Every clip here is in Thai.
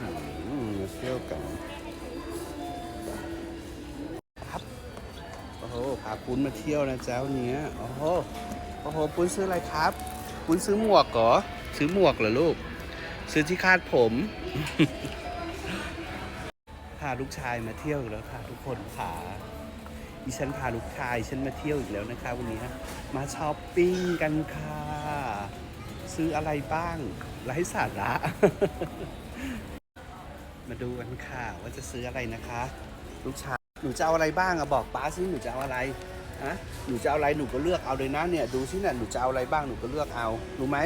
มมาเที่ยวกันครับโอ้โหพาปุ้นมาเที่ยวนะเจ้าเนี้ยโอ้โหโอ้โหปุ้นซื้ออะไรครับปุ้นซื้อหมวกเหรอซื้อหมวกเหรอลูก ซื้อที่คาดผมพาลูกชายมาเที่ยวอีกแล้วค่ะทุกคนค่ะดิฉันพาลูกชายฉันมาเที่ยวอีกแล้วนะคะ วันนี้มาช้อปปิ้งกันค่ะ ซื้ออะไรบ้างไร้สาระ มาดูกันค่ะว่าจะซื้ออะไรนะคะ ลูกชายหนูจะเอาอะไรบ้างอะบอกป้าสิหนูจะเอาอะไรฮะหนูจะเอาอะไรหนูก็เลือกเอาเลยนะเนี่ยดูสิเนี่ยหนูจะเอาอะไรบ้างหนูก็เลือกเอารู้ไหม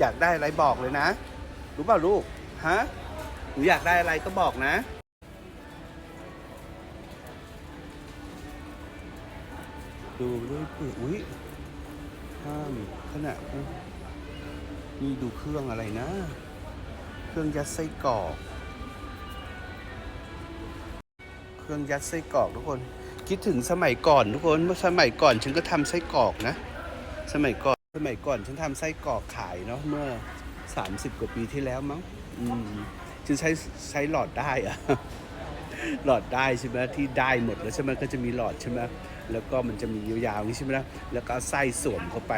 อยากได้อะไรบอกเลยนะรู้เปล่าลูกฮะหนูอยากได้อะไรก็บอกนะดูด้วยปืออุ้ยห้ามขณะนี่ดูเครื่องอะไรนะ เครื่องยัดไส้กรอก เครื่องยัดไส้กรอกทุกคน คิดถึงสมัยก่อนทุกคนเมื่อสมัยก่อนฉันก็ทำไส้กรอกนะ สมัยก่อนสมัยก่อนฉันทำไส้กรอกขายเนาะเมื่อ 30 กว่าปีที่แล้วมั้งอืมฉันใช้ใช้หลอดได้อะหลอดได้ใช่ไหมที่ได้หมดแล้วใช่ไหมก็จะมีหลอดใช่ไหมแล้วก็มันจะมียาวๆอย่างนี้ใช่ไหมนะแล้วก็ไส้สวมเข้าไป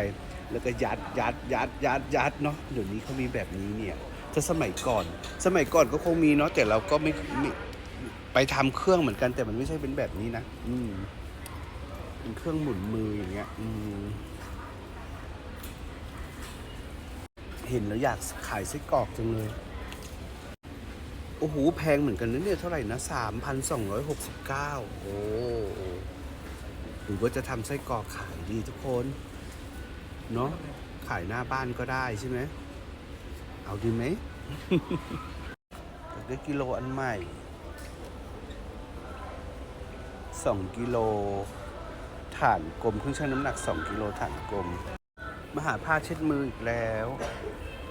แล้วก็ยัดยัดยัดยัดยัดเนาะเดี๋ยวนี้เขามีแบบนี้เนี่ยถ้าสมัยก่อน สมัยก่อนก็คงมีเนาะแต่เราก็ไม่ไม่ ไปทำเครื่องเหมือนกันแต่มันไม่ใช่เป็นแบบนี้นะอืมเป็นเครื่องหมุนมืออย่างเงี้ย อืมเห็นแล้วอยากขายไส้กรอกจังเลย โอ้โห แพงเหมือนกันนะเนี่ยเท่าไหร่นะสามพันสองร้อยหกสิบเก้าโอ้หรือว่าจะทำไส้กรอกขายดีทุกคน เนาะขายหน้าบ้านก็ได้ใช่ไหม เอาดีไหมได้กิโลอันใหม่ สองกิโล ฐานกลมเครื่องชั่งน้ำหนักสองกิโลฐานกลมมาหาผ้าเช็ดมืออีกแล้ว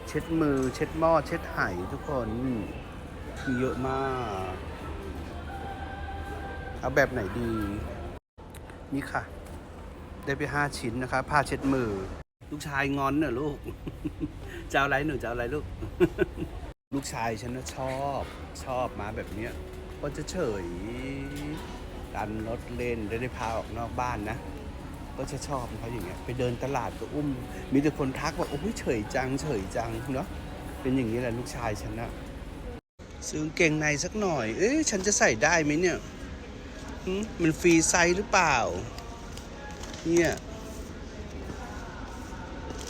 เช็ดมือเช็ดหม้อเช็ดไหทุกคนมีเยอะมาก เอาแบบไหนดี นี่ค่ะ ได้ไปห้าชิ้นนะคะ ผ้าเช็ดมือ ลูกชายงอนเนอะลูกจะเอาอะไรหนูจะเอาอะไรลูก ลูกชายฉันนะชอบ ชอบมาแบบเนี้ยก็จะเฉย กันรถเล่นได้ได้พาออกนอกบ้านนะ ก็จะชอบเขาอย่างเงี้ยไปเดินตลาดก็อุ้ม มีแต่คนทักว่าโอ้ยเฉยจังเฉยจังเนาะเป็นอย่างนี้แหละลูกชายฉันนะซื้อเกงในสักหน่อย เอ๊ะฉันจะใส่ได้ไหมเนี่ยมันฟรีไซส์หรือเปล่า เนี่ย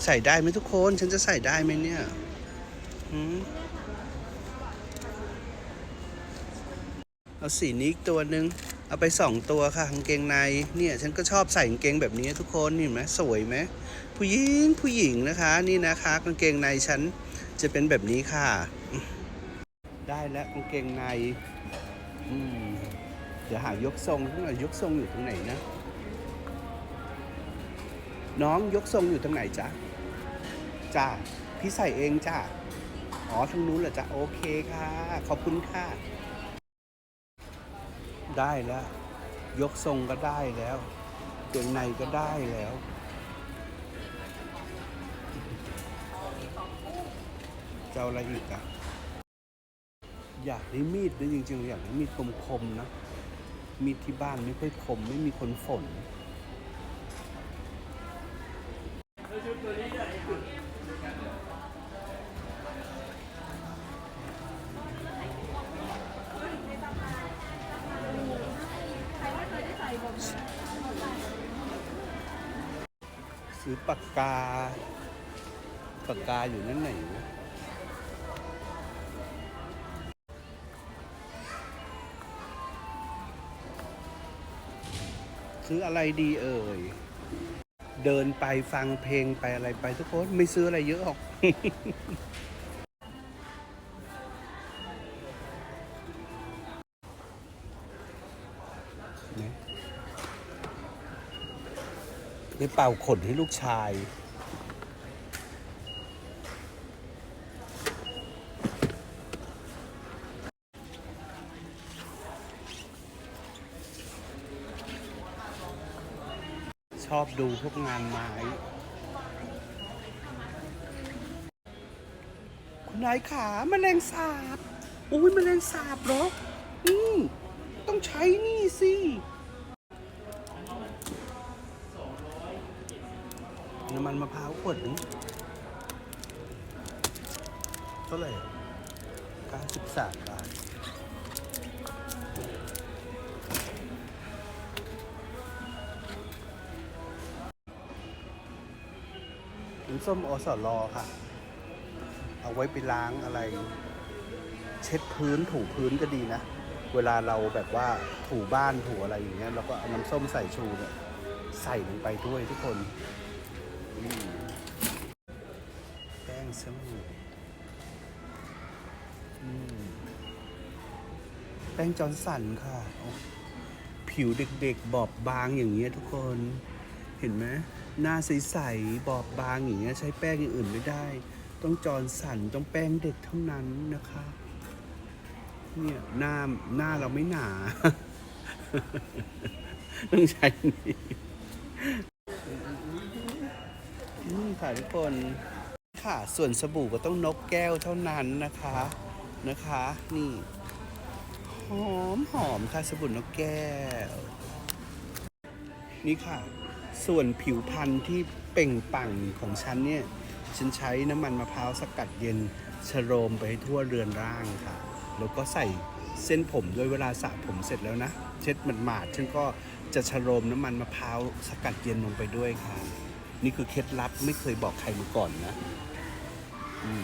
ใส่ได้ไหมทุกคน ฉันจะใส่ได้ไหมเนี่ยเอาสีนี้อีกตัวหนึ่ง เอาไปสองตัวค่ะกางเกงในเนี่ยฉันก็ชอบใส่กางเกงแบบนี้ทุกคนนี่เห็นไหมสวยไหมผู้หญิงผู้หญิงนะคะนี่นะคะกางเกงในฉันจะเป็นแบบนี้ค่ะ ได้แล้วกางเกงในอืมเดี๋ยวหายกทรงทั้งหน่อยยกทรงอยู่ตรงไหนนะน้องยกทรงอยู่ตรงไหนจ๊ะจ้าพี่ใส่เองจ้าอ๋อทางนู้นเหรอจ๊ะโอเคค่ะ ขอบคุณค่ะ ได้แล้ว ยกทรงก็ได้แล้วเกงในก็ได้แล้วจะเอาอะไรอีกอะอยากได้มีดนะจริงๆ อยากได้มีดคมๆนะ มีดที่บ้านไม่ค่อยคมไม่มีคนฝน ซื้อปากกา ปากกาอยู่นั่นไหนซื้ออะไรดีเอ่ย เดินไปฟังเพลงไปอะไรไปทุกคน ไม่ซื้ออะไรเยอะหรอก ได้เป่าขนให้ลูกชาย ชอบดูพวกงานไม้ คุณนายขาแมลงสาบ อุ้ยแมลงสาบเหรอ อืมต้องใช้นี่สิ น้ำมันมะพร้าวขวดนึงเท่าไหร่93บาทน้ำส้มอสรอค่ะ เอาไว้ไปล้างอะไร เช็ดพื้นถูพื้นก็ดีนะ เวลาเราแบบว่าถูบ้านถูอะไรอย่างเงี้ยเราก็เอาน้ำส้มใส่ชูเนี่ยใส่ลงไปด้วยทุกคน แป้งสมูอืมแป้งจอนสันค่ะ ผิวเด็กๆ บอบบางอย่างเงี้ยทุกคน เห็นไหมหน้าใสๆ บอบบางอย่างเงี้ยใช้แป้งอย่างอื่นไม่ได้ ต้องจอนสันต้องแป้งเด็กเท่านั้นนะคะ เนี่ยหน้าหน้าเราไม่หนา ต้องใช้นี่นี่ ค่ะทุกคนค่ะ ส่วนสบู่ก็ต้องนกแก้วเท่านั้นนะคะนะคะ นี่หอมหอมค่ะสบู่นกแก้ว นี่ค่ะ ส่วนผิวพรรณที่เป่งปังของฉันเนี่ย ฉันใช้น้ำมันมะพร้าวสกัดเย็นชโรมไปให้ทั่วเรือนร่างค่ะ แล้วก็ใส่เส้นผมด้วยเวลาสระผมเสร็จแล้วนะ เช็ดหมาดๆฉันก็จะชโรมน้ำมันมะพร้าวสกัดเย็นลงไปด้วยค่ะ นี่คือเคล็ดลับไม่เคยบอกใครมาก่อนนะอืม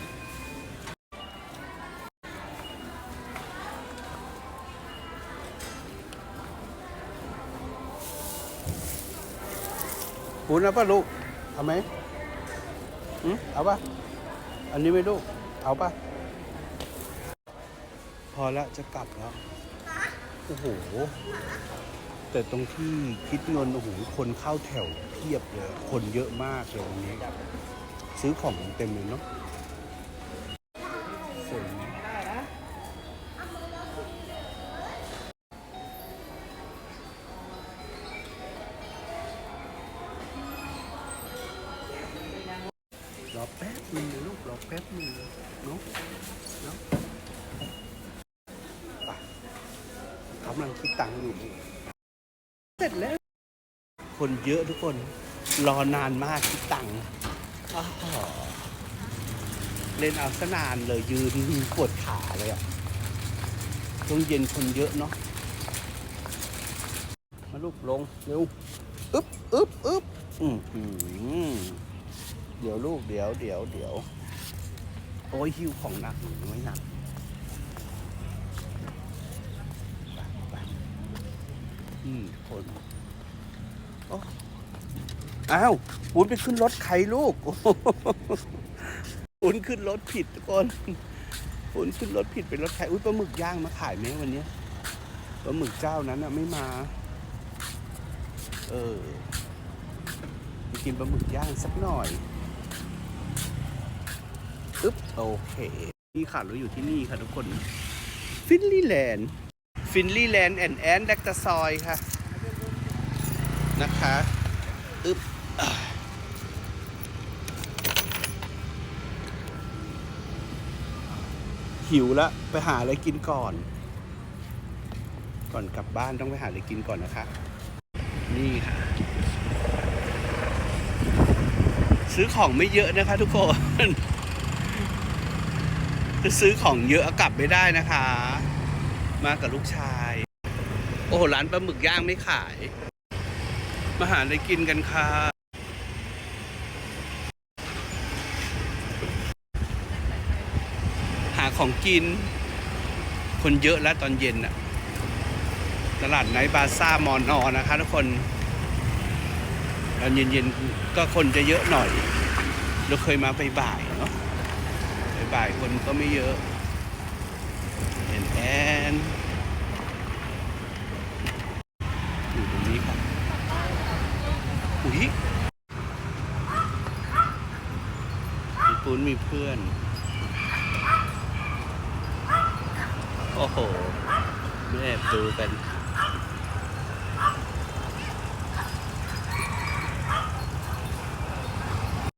คุณเอาป่ะลูก เอาไหมอืมเอาป่ะ อันนี้ไม่ลูก เอาป่ะ พอแล้วจะกลับแล้ว โอ้โห แต่ตรงที่คิดเงินโอ้โหคนเข้าแถวเพียบเลย คนเยอะมากเลยวันนี้ ซื้อของเต็มเลยเนาะสวยไหมรอแป๊บนึงนะลูกรอแป๊บนึงเนาะเนาะไปกำลังคิดตังค์อยู่ ร็จแล้ว คนเยอะทุกคน รอนานมากคิดตังค์อ้าวเล่นเอาซะนานเลยยืนปวดขาเลยอะช่วงเย็นคนเยอะเนาะ มาลูกลงเร็ว อึ๊บอึ๊บอึ๊บอืมหือเดี๋ยวลูกเดี๋ยวเดี๋ยวเดี๋ยว โอ้ยหิวของหนักหรือไม่หนักไปไป อืมคนโอ้อ้าวปุ้นไปขึ้นรถใครลูกอุ้นขึ้นรถผิดทุกคนปุ้นขึ้นรถผิดเป็นรถใครอุ้ยปลาหมึกย่างมาขายไหมวันเนี้ยปลาหมึกเจ้านั้นอะไม่มา เออไปกินปลาหมึกย่างสักหน่อยอึ๊บโอเค นี่ค่ะเราอยู่ที่นี่ค่ะทุกคน ฟินลีแลนด์ ฟินลี่แลนด์แอนด์แอนด์แดกตาซอยค่ะ นะคะอึ๊บหิวแล้วไปหาอะไรกินก่อน ก่อนกลับบ้านต้องไปหาอะไรกินก่อนนะคะ นี่ค่ะ ซื้อของไม่เยอะนะคะทุกคนจะซื้อของเยอะกลับไม่ได้นะคะ มากับลูกชาย โอ้โหร้านปลาหมึกย่างไม่ขาย มาหาอะไรกินกันค่ะ หาของกิน คนเยอะแล้วตอนเย็นน่ะตลาดไนบาซ่ามอนอนะคะทุกคนตอนเย็นๆก็คนจะเยอะหน่อย เราเคยมาไปบ่ายเนาะบ่ายคนก็ไม่เยอะ and อยู่ตรงนี้ครับอุ้ยมีปุ้นมีเพื่อน โอ้โห แม่ดูกัน